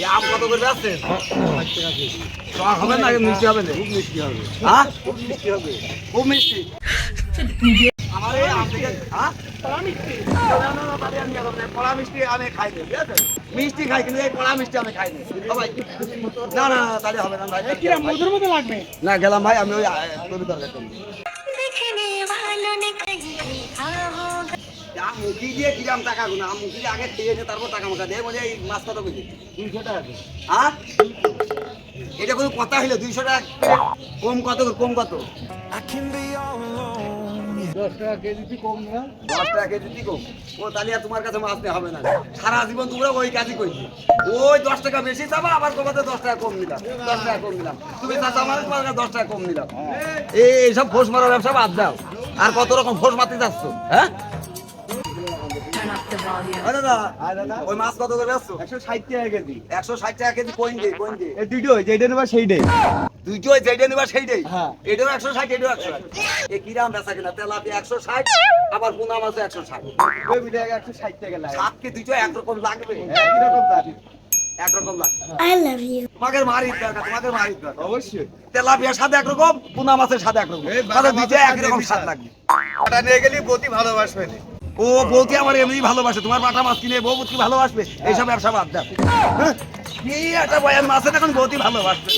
এই আম কত করে বেচছেন হবে না মিষ্টি হবে না। খুব মিষ্টি হবে। হ্যাঁ? খুব মিষ্টি হবে। খুব মিষ্টি। আমার এই আম থেকে হ্যাঁ? পড়া মিষ্টি আমি যাব মিষ্টি আমি খাই না ঠিক আছে মিষ্টি খাই কিন্তু এই পড়া মিষ্টি আমি খাই না। না না না, তাহলে হবে না ভাই কিরম মধুর মতো লাগবে? না গেলাম ভাই আমি ওই আহ, যা মুখি দিয়ে কিরাম টাকা গুনা? মুখি দিয়ে আগে খেয়ে নিয়ে তারপর টাকা মাকা দেয় বলে এই মাছ কত বুঝি দুইশো টাকা হ্যাঁ? এটা কোনো কথা হইল? দুইশো টাকা কম কত কম কত? দশ টাকা কেজি কম না? দশ টাকা কেজি কম। ও তাহলে আর তোমার কাছে মাছ নেওয়া হবে না। সারা জীবন তোমরা ওই কাজই করছি ওই দশ টাকা বেশি চাবা আবার তোমাদের দশ টাকা কম নিলাম। দশ টাকা কম নিলাম। তুমি চাচা তোমার কাছে দশ টাকা কম নিলাম। এই এইসব ফোস মারা ব্যবসা বাদ দাও। আর কত রকম ফোস মারতে যাচ্ছ হ্যাঁ? আরে দাদা ওই মাছ কত করে বেচছো? একশো ষাট টাকা কেজি। একশো ষাট টাকা কেজি কোয়েন দে কোয়েন দে। দুটো যেটা নেবা সেইটাই। দুইটো যেটা নিবা সেইটাই। হ্যাঁ। এটাও একশো ষাট এটাও একশো ষাট। এ কিরাম বেচা কিনা? তেলাপি একশো ষাট আবার পোনা মাছও একশো ষাট। ওই মিলে একশো ষাট টাকা লাগে। সাত কি দুইটো একরকম লাগবে। একরকম লাগবে I love you. তোমাকে মারির দরকার তোমাকে মারির দরকার। অবশ্যই। তেলাপিয়ার সাথে একরকম পোনা মাছের সাথে একরকম। তাহলে দুইটা সাথে স্বাদ স্বাদ। লাগবে। ওটা নিয়ে গেলি প্রতি ভালোবাসবে না। ও আমার এমনি ভালোবাসে? তোমার বাটা মাছ কিনে বউ কি ভালোবাসবে? এইসব ব্যবসা বাদ দাও। হ্যাঁ? কি একটা বয়ান মাছের এখন বৌতি ভালোবাসবে?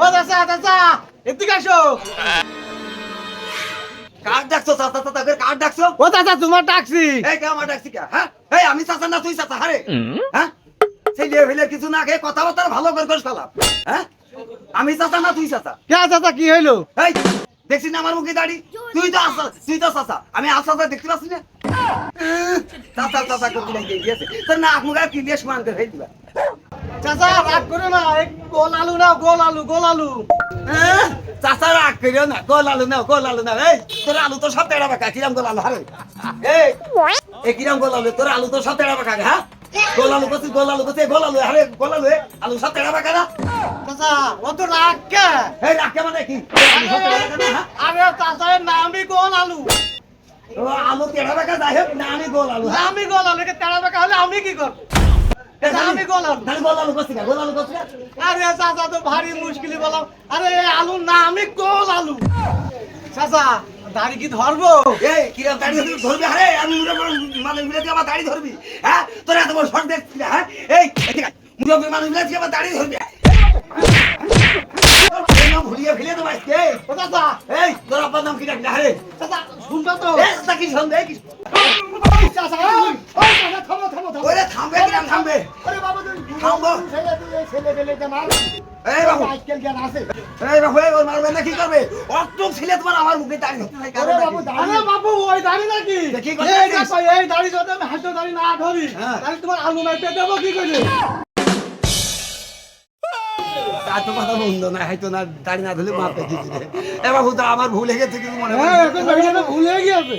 ও এদিকে আসো। কার ডাকছো চাচা চাচা করে কার ডাকছো? ও চাচা তোমার এই কে আমার ডাকছি কে? হ্যাঁ? এই আমি চাচা না তুই চাচা হারে? হ্যাঁ? সেই লেভেলের কিছু না খেয়ে কথাবার্তা ভালো করে হ্যাঁ? আমি চাচা না তুই চাচা। কে চাচা কি হইল? এই দেখছি না আমার মুখে দাড়ি? তুই তো আসা তুই তো চাচা আমি আসা দেখতে পাচ্ছি না। চাচা চাচা করতে লাগিয়ে গিয়েছে। তোর না মুখে কি দিয়ে সমান করে দিবা চাচা রাগ করো না। গোল আলু নাও গোল আলু গোল আলু। হ্যাঁ? চাচা রাগ করিও না। গোল আলু নাও গোল আলু নাও। এই তোর আলু তো সব তেড়া বাঁকা কিরাম গোল আলু হারে? এই কিরাম গোল আলু তোর আলু তো সব তেড়া বাঁকা হ্যাঁ? গোল আলু করছিস গোল আলু করছিস গোল আলু হারে গোল এ, আলু সব তেড়া বাঁকা না চাচা ও তো রাগ কে? এই রাগ কে মানে কি তেড়া হ্যাঁ? আরে চাচার নামই গোল আলু। ও, আলু তেড়া বাঁকা যাই হোক না আমি গোল আলু হ্যাঁ? আমি গোল আলু কে তেরা বেকা হলে আমি কি করব? আমি গোল আলু। খালি গোল আলু করছিস না, গোল আলু করছিস না? আরে চাচা তো ভারী মুশকিল বললাম। আরে আলু না আমি গোল আলু। চাচা দাড়ি কি ধরবো? এই কিরাম দাড়ি ধরবি? ধরবি? আরে আমি মিলে তুই আমার দাড়ি ধরবি হ্যাঁ? তোর বড় শখ দেখছিস না, হ্যাঁ? এই মুরব্বী মানুষ মিলে তুই আমার দাড়ি ধরবি ভুলিয়ে ফেলে তো ও এই তোর আব্বার নাম কি তো? তা কি সন্দেহ কি ওরে থামবে কিরাম থামবে? আরে বাবা থামবো। ছেলে পেলে যে মার। এই বাবু। আজকাল জ্ঞান আছে। এই বাবু ওর মারবে না কি করবে? অত ছেলে তোমার আমার মুখে দাড়ি ধরতে বাবু দাঁড়ি আরে বাবু ওই দাঁড়ি নাকি তা কি এই দাঁড়ি যদি আমি হাঁটো দাঁড়ি না ধরি হ্যাঁ। তাহলে তোমার আলু মারতে দেবো কি করে? তার তো কথা বন্ধ না হয়তো না দাড়ি না ধরলে মাপে দিচ্ছে এ বাবু আমার ভুল গেছে কিন্তু মনে হ্যাঁ হয় ভুলে গিয়েছে।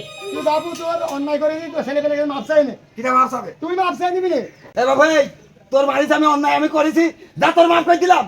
বাবু তোর অন্যায় করে দিই তো ছেলে পেলে মাপ চাই নে? কিরাম মাপ হবে তুই মাপ চাই নিবি এ বাবু এই তোর বাড়িতে আমি অন্যায় আমি করেছি যা তোর মাফ করে দিলাম।